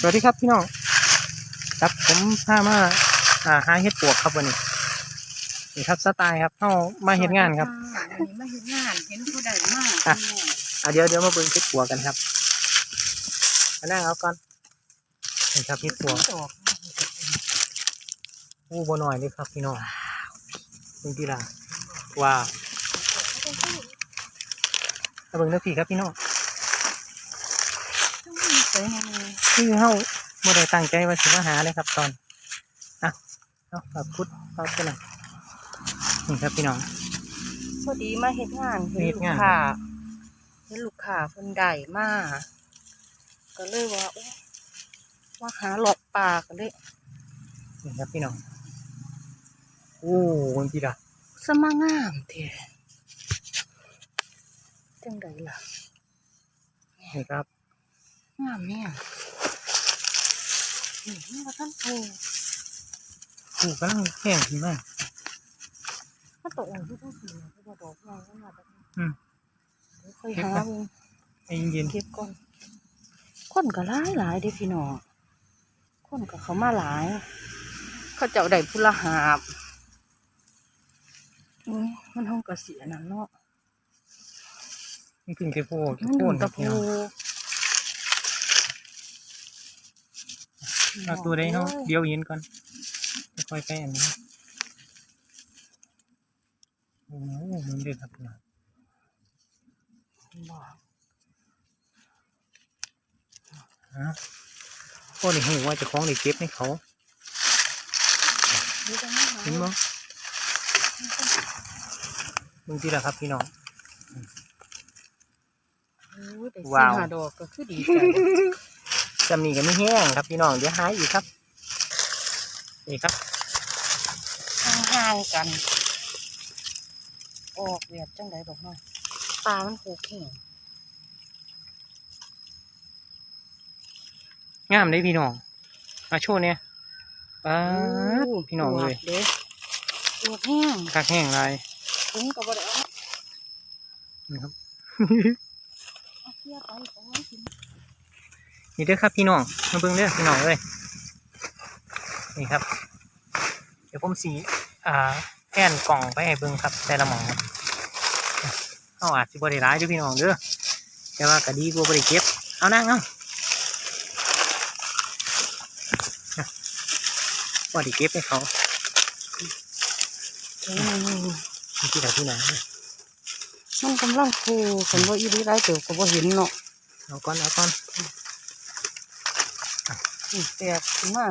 สวัสดีครับพี่น้อง ครับผมพามาอ่าหาเห็ดปวกครับวันนี้นี่ครับสไตล์ครับเข้ามาเห็ดงานครับวันนี้มาเห็นงานเห็นผู้ใดมากอะอะเดี๋ยวเดี๋ยวมาเบิ่งเห็ดปวกกันครับมานั่งเอาก่อนนี่ครับเห็ดปวกดอกอู้บ่หน่อยเลยครับพี่น้องจริงๆล่ะว้าวมาเบิ่งเนื้อผีครับพี่น้องสวยงาม คือเฮาบ่ได้ตั้งใจว่าสิมาหาเลยครับ ตอนอะเอาแบบพุดเอาไปหน่อยนี่ครับพี่น้อง พอดีมาเห็นงานเห็นเฮ็ดลูกงานค้าเห็นลูกค้าคนใดมากก็เลยว่าโอ้ว่าหาหลอกปลากันเลยนี่ครับพี่น้องโอ้จริงๆล่ะสมางามเถอะจังใดล่ะนี่ครับงามเนี่ย นี่นี่ว่าท่านโทผูกกำลังแห้งขึ้นมาถ้าตกอ่อนที่ต้องสีที่ว่าดอกใหญ่ขนาดนี้อืมเดี๋ยวค่อยหาเองไอ้เย็นเก็บก่อนคนก็หลายหลายเด้พี่น้องคนก็เขามาหลาย เขาเจ้าได้พุละหาบอืมมันห้องกระเสียนั่นเนาะๆมันขึ้นเทโพเทมันโพหนุนครัตะบพี่ พู น้อง เอาตัวได้เนาะเดี๋ยวเย็นก่อนค่อยๆไปอันนี้โอ้โหมันเด็ดครับพี่น้องบอกฮะพ่อได้หูว่าเจะคล้าของได้เก็บให้เขานี่จะไม่หาเห็นมั้มึงที่ละครับพี่น้องโอ้ยแต่ว้าสี่วหาดอกก็คือดีใจ จำนี่ก็ไม่แห้งครับพี่น้องเดี๋ยวหายอีกครับ นี่ครับห่างๆกันออกเวียดจังไดดอกเนาะปลามันโคแข็งงามเลยพี่น้อง มาโชว์เนี่ยป๊าดพี่น้องเลยเด็กปวดแห้งคักแห้งลายถึงกับบ่ได้เอานะครับ เอาเสียไปเอาไว้กิน นี่เด้อครับพี่น้องมาเบิ่งเด้อพี่น้องเลยนี่ครับ เดี๋ยวผมสีอ่าแผ่นกล่องไปให้เบิ่งครับแต่ละหมองเอาอาจสิบ่ได้ร้ายเด้อพี่น้องเด้อแต่ว่าก็ดีกว่าบ่ได้เก็บเอานั่งเอาบ่ได้เก็บให้เขาอืมนี่ที่ไหนที่ไหนมันกำลังโคสมว่าอีดีไรเติบก็บ่เห็นเนาะเอาก่อนเอาก่อนนี่ แตกขึ้นมา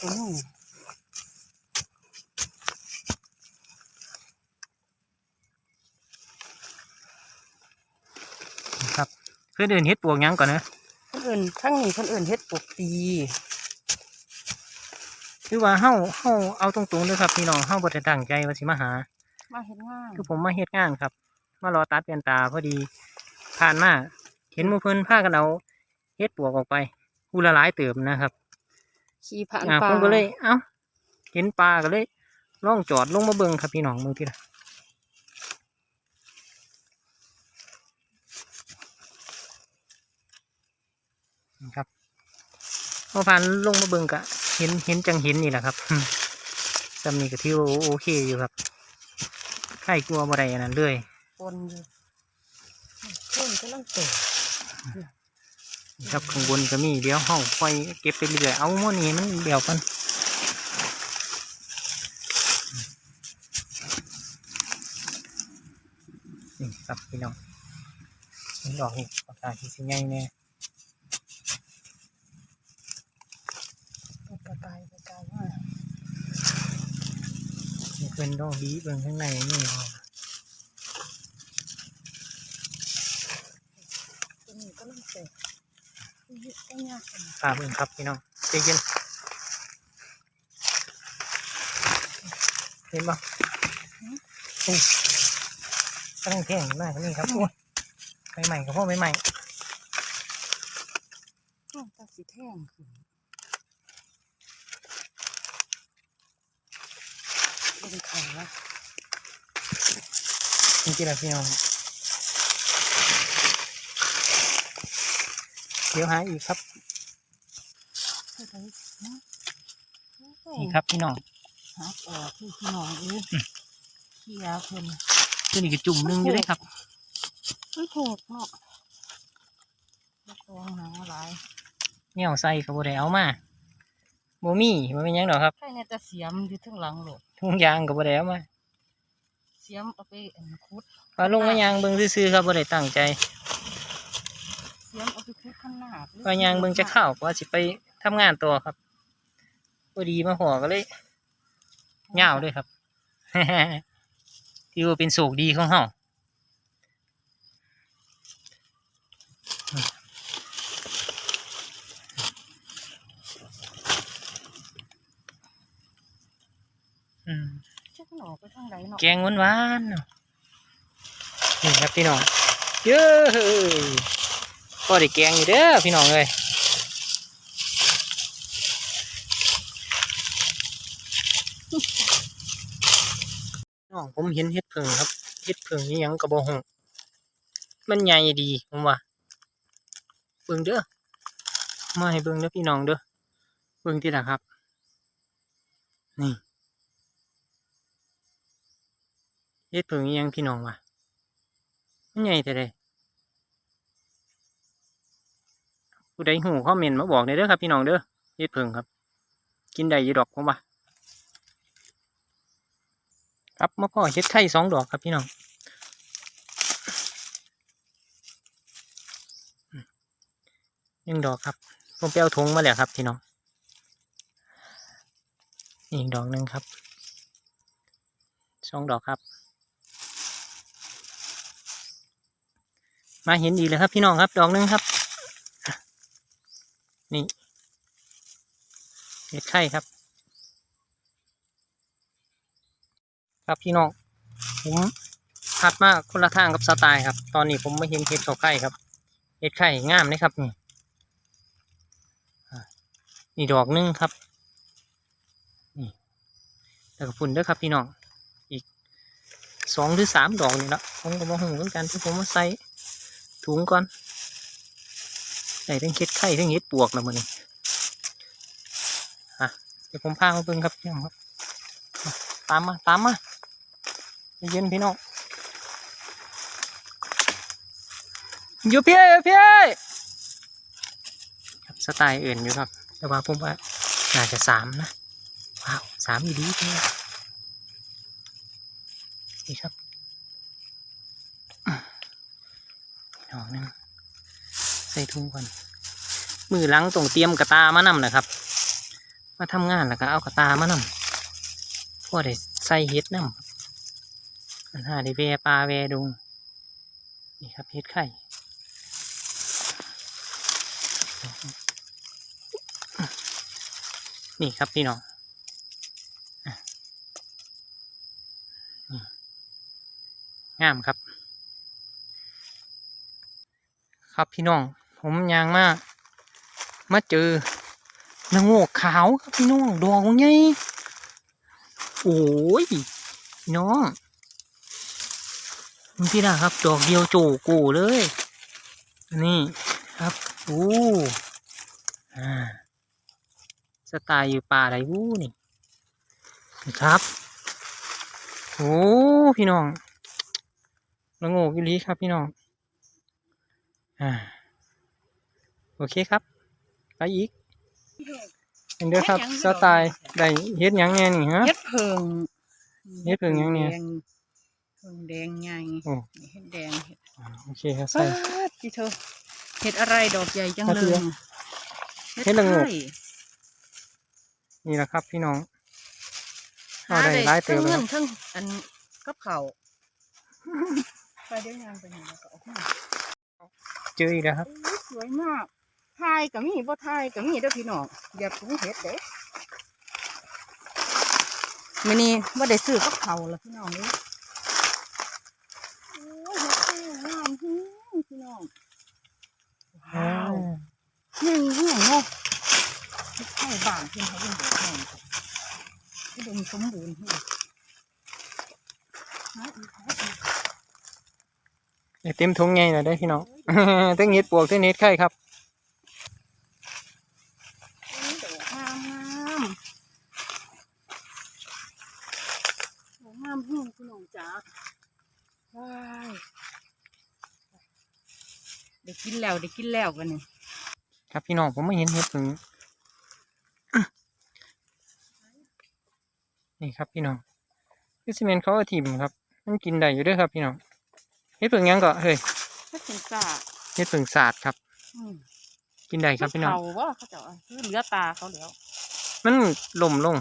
ตรงนี้ครับเพื่อนเดินเฮ็ดปวกหยังก่อนนะคนอื่นทั้งนี้คนอื่นเฮ็ดปกตีคือว่าเฮาเฮาเอาตรงๆเลยครับพี่น้องเฮาบ่ได้ตั้งใจว่าสิมาหา มาเห็นงาน คือผมมาเฮ็ดงานครับ มารอตัดเปลี่ยนตาพอดีผ่านมาเห็นหมู่เพิ่นพากันเอาเฮ็ดปวกออกไป กูละหลายเติมนะครับขี่ผ่านอ่าป่าผมก็เลย เอ้า เห็นปลาก็เลยล่องจอดลงมาเบิ่งครับพี่น้องมือที่ละนะครับพอผ่านลงมาเบิ่งก็เห็นเห็นจังเห็นนี่แหละครับจำนี่ก็ที่ว่าโอเคอยู่ครับไข่กลัวบ่ได้อันนั้นเลยปนอยู่คนกำลังเตะ ครับข้างบนก็มีเดี๋ยวห้องค่อยเก็บไปเรื่อยเอาหม้อนี้มันเดี่ยวกันนี่ครับพี่น้องนี่ดอกนี่ปากกาที่สิใหญ่แน่กระจายกระจายมามีเป็นดอกดีเบิ่งข้างในนี่ครับ ตัวนี้กำลังเตะนี่ก็ ยากกันพาเบิ่งครับพี่น้องใจเย็นเห็นปะโอ้ยกำลังแท่งมากนี่ครับโอ้ยใหม่ๆกับพ่อใหม่ต้องตัดสีแท่งขึ้นเป็นขาๆจริงๆแล้วพี่น้องเดี๋ยวหาอีกครับ คือไดนะนี่ครับพี่น้องหักออกคือพี่น้องเอ้ยเขียเพิ่นตัวนี้ก็จุ่มหนึงอยู่เลยครับมันโหดเนาะบ่ตองหนังหลายแนวใส่ก็บ่ได้เอามาบ่มีบ่เป็นหยังดอกครับใครในแต่เสียมอยู่ทั้งหลังโหลดทุงยางก็บ่ได้เอามาเสียมเอาไปอันคุดว่าลงมายางเบิ่งซื่อๆครับบ่ได้ตั้งใจ เสียมเอาไปคุดข้างหน้าว่ายางเบิ่งจะเข้าว่าสิไปทำงานต่อครับพอดีมาหอก็เลยยาวด้วยครับที่ว่าเป็นโศกดีของเฮาอืมจักมันออกไปทางไหนเนาะแกงหวานๆเนาะนี่ครับพี่น้องเย้ ก็ได้แกงอยู่เด้อพี่น้องเลยน้องผมเห็นเห็ดเพิงครับเห็ดเพิงนี่ยังกระบอกหงมันใหญ่ดีผมว่าเบิ่งเด้อมาให้เบิ่งเด้อพี่น้องเด้อเบิ่งที่ละครับ นี่เฮ็ดเพิงอิหยังพี่น้องว่ะมันใหญ่แต่ใด ผู้ใดหูคอมเมนมาบอกได้เด้อครับพี่น้องเด้อเฮ็ดเพิงครับ กินได้ยู่ดอกผมว่าครับมาพ่อเฮ็ดไข่สองดอกครับพี่น้องหนึ่งดอกครับผมไปเอาถุงมาแล้วครับพี่น้องอีกดอกหนึ่งครับสองดอกครับ มาเห็นดีเลยครับพี่น้องครับ ดอกหนึ่งครับ นี่เห็ดไข่ครับ ครับพี่น้องผมพัดมาคนละทางกับสไตล์ครับ ตอนนี้ผมไม่เห็นเห็ดเขาไข่ครับเห็ดไข่งามนะครับนี่นี่ดอกหนึงครับนี่แล้วก็ฝุ่นด้วยครับพี่น้องอีกสองหรือสามดอกนี่ละผมก็มาหูเหมือนกันที่ผมมาใส่ถุงก่อน ใส่ทั้งเค็ดไข่ทั้งเห็ดปวกแล้วมันนี่อะเดี๋ยวผมพามาเบิ่งครับพี่น้องครับ ตามมาตามมาเย็นพี่น้องอยู่เพี่อยู่พี่ครับสไตล์อื่นอยู่ครับ แต่ว่าผมว่าน่าจะสามนะว้าวสามอีดีพี่นี่ครับดอนึงใส่ถุงก่อน มือหลังต้องเตรียมกระตามานำนะครับ มาทำงานแล้วก็เอากระตามานำพอได้ใส่เห็ดนำครับอันหาได้แวปลาแวดงนี่ครับเห็ดไข่นี่ครับพี่น้องนี่งามครับ ครับพี่น้อง ผมยางมาก มาเจอละโงกขาวครับพี่น้องดอกใหญ่โอ้ยน้องนี่พี่นะครับดอกเดียวโจกูเลย นี่ครับโอ้สไตล์อยู่ป่าไรวู้นี่นครับโอ้พี่น้องละโงกอยู่ลีครับพี่น้องอ่าโอเคครับ ไปอีกเห็นเด้อครับสไตล์ได้เฮ็ดหยังแน่นี่ฮะ เฮ็ดเพิงเฮ็ดเพิงหยังเนี่ย แดเพิงแดงใหญ่โอ้ เฮ็ดแดงเฮ็ดอ่าโอเคครับป้าใส่ดที่เธอเฮ็ดอะไรดอกใหญ่จังครับเลเดี๋ยยวเฮ็ดละโงกไข่นี่แหละครับพี่น้องหาเอาได้ได้หลายเติทั้บงแล้เงิวนทั้งอันกับเขาวไปเดี๋ยวยางไปหาก็เอามาเจออีกแล้วครับ อุ๊ยสวยมาก ทายกับมีบ่ทายกับมีเด้อพี่น้องอย่าปรุงเฮ็ดเด้มื้อนี้บ่ได้ซื้อกับเขาวแล้วพี่น้องเด้อโอ้ยเฮ็ดแค่งามฮือพี่น้องว้าวนี่เหี้ยเนาะเฮ็ดให้บ้านเพิ่นเขาเป็นแบบนี้อุดมสมบูรณ์เฮ้ยหาอีกหาอีกได้เต็มถุงไงนะได้อพี่น้องทั้งเฮ็ดปวกทั้งเฮ็ดไข่ครับ นี่ดอก กินแล้วได้กินแล้วกันนี่ครับพี่น้องผมไม่เห็นเห็ดผึ่งนี่ครับพี่น้องคือซีเมนต์เขาเอาถิ่มครับ มันกินได้อยู่เด้วยครับพี่น้องเห็ดผึ่งหยังก็เฮ้ยก็ถึงกาเห็ดผึ่งสาดครับอืมกินได้ครับพี่น้องเขาว่าเขาจะเอาคือเหลือตาเขาแล้วมันหล่มลง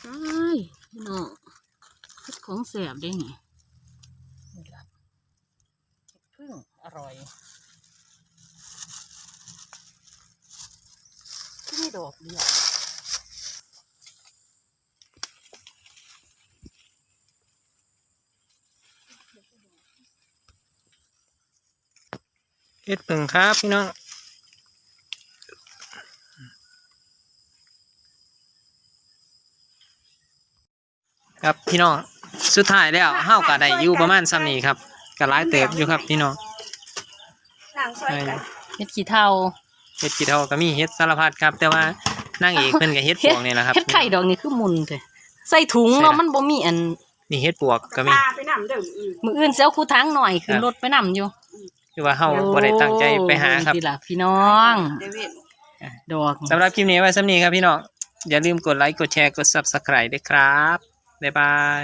ใช่พี่น้องเฮ็ดของแสบได้นี่นี่ล่ะเฮ็ดพึ่ง อร่อยที่ไม่ดอกเดียวเห็ดผึ่งครับพี่น้องครับพี่น้องสุดท้ายแล้วเฮาก็ได้อยู่ประมาณซ้ำนี้ครับก็หลายเติบอยู่ครับพี่น้อง หลังซอยกันเฮ็ดขี้เทาเห็ดกี่เท่าก็มีเห็ดสารพัดครับ แต่ว่านางเอกเพิ่นก็เห็ดปวกนี่แหละครับเฮ็ดไข่ดอกนี่คือมุนเลยใส่ถุงใส่เนาะละมันบ่มีอันนี่เห็ดปวกก็มีปลาไปนำเดิมอีกมืออื่นเสียวคูทางหน่อยขึ้นครับรถไปนำอยู่คือว่าเฮาบ่ได้ตั้งใจไปหาครับโอ้ยทีละพี่น้องเดวิดดอกสำหรับคลิปนี้ไว้สำนี้ครับพี่น้องอย่าลืมกดไลค์กดแชร์กด Subscribe ด้วยครับบ๊ายบาย